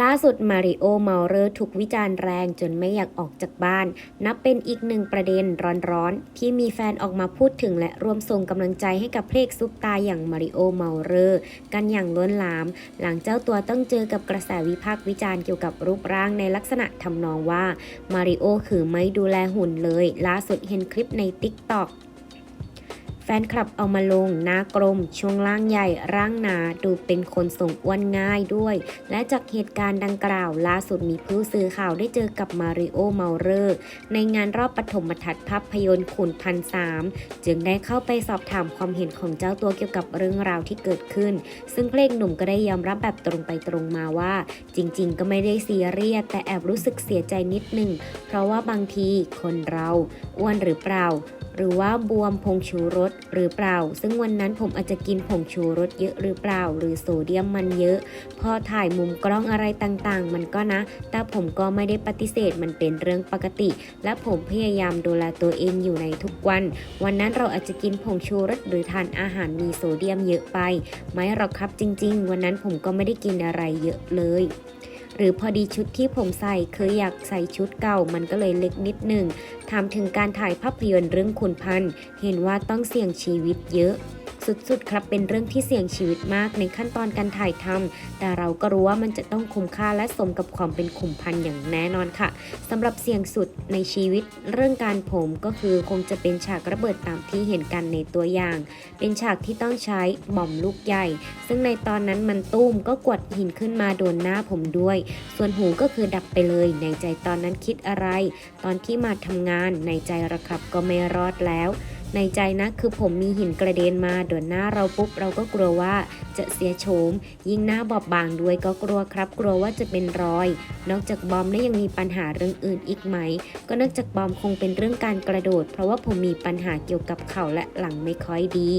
ล่าสุดมาริโอเมาเรอร์ถูกวิจารณ์แรงจนไม่อยากออกจากบ้าน นับเป็นอีกหนึ่งประเด็นร้อนๆ ที่มีแฟนออกมาพูดถึงและร่วมส่งกำลังใจให้กับเพลงซุปตาอย่างมาริโอเมาเรอร์กันอย่างล้นหลาม หลังเจ้าตัวต้องเจอกับกระแสวิพากษ์วิจารณ์เกี่ยวกับรูปร่างในลักษณะทำนองว่ามาริโอคือไม่ดูแลหุ่นเลย ล่าสุดเห็นคลิปใน t ิ k t o k แฟนคลับเอามาลงหน้ากลม ช่วงล่างใหญ่ร่างหนาดูเป็นคนส่งอ้วนง่ายด้วย และจากเหตุการณ์ดังกล่าว ล่าสุดมีผู้สื่อข่าวได้เจอกับมาริโอเมาเรอร์ในงานรอบปฐมทัศน์ภาพยนตร์ขุนพันสามจึงได้เข้าไปสอบถามความเห็นของเจ้าตัวเกี่ยวกับเรื่องราวที่เกิดขึ้น ซึ่งเพลงหนุ่มก็ได้ยอมรับแบบตรงไปตรงมาว่า จริง ๆ ก็ไม่ได้ซีเรียสแต่แอบรู้สึกเสียใจนิดหนึ่งเพราะว่าบางทีคนเราอ้วนหรือเปล่า หรือว่าบวมผงชูรสหรือเปล่า ซึ่งวันนั้นผมอาจจะกินผงชูรสเยอะหรือเปล่า หรือโซเดียมมันเยอะ พอถ่ายมุมกล้องอะไรต่างๆ มันก็นะ แต่ผมก็ไม่ได้ปฏิเสธมันเป็นเรื่องปกติ และผมพยายามดูแลตัวเองอยู่ในทุกวัน วันนั้นเราอาจจะกินผงชูรสหรือทานอาหารมีโซเดียมเยอะไปไหมหรอกครับจริง ๆ วันนั้นผมก็ไม่ได้กินอะไรเยอะเลย รือพอดีชุดที่ผมใส่เคยอยากใส่ชุดเก่ามันก็เลยเล็กนิดหนึ่งถามถึงการถ่ายภาพยนตร์เรื่องคุณพันธ์เห็นว่าต้องเสี่ยงชีวิตเยอะ สุดๆ ครับเป็นเรื่องที่เสี่ยงชีวิตมากในขั้นตอนการถ่ายทำแต่เราก็รู้ว่ามันจะต้องคุ้มค่าและสมกับความเป็นขุมพันธ์อย่างแน่นอนค่ะสำหรับเสี่ยงสุดในชีวิต เรื่องการผมก็คือคงจะเป็นฉากระเบิดตามที่เห็นกันในตัวอย่าง เป็นฉากที่ต้องใช้บอมลูกใหญ่ ซึ่งในตอนนั้นมันตุ้มก็กวดหินขึ้นมาโดนหน้าผมด้วย ส่วนหูก็คือดับไปเลย ในใจตอนนั้นคิดอะไร ตอนที่มาทำงานในใจระครับก็ไม่รอดแล้ว ในใจนะคือผมมีหินกระเด็นมาโดนหน้าเราปุ๊บเราก็กลัวว่าจะเสียโฉม ยิ่งหน้าบอบบางด้วยก็กลัวครับ กลัวว่าจะเป็นรอย นอกจากบอมแล้วยังมีปัญหาเรื่องอื่นอีกไหม ก็นอกจากบอมคงเป็นเรื่องการกระโดด เพราะว่าผมมีปัญหาเกี่ยวกับเข่าและหลังไม่ค่อยดี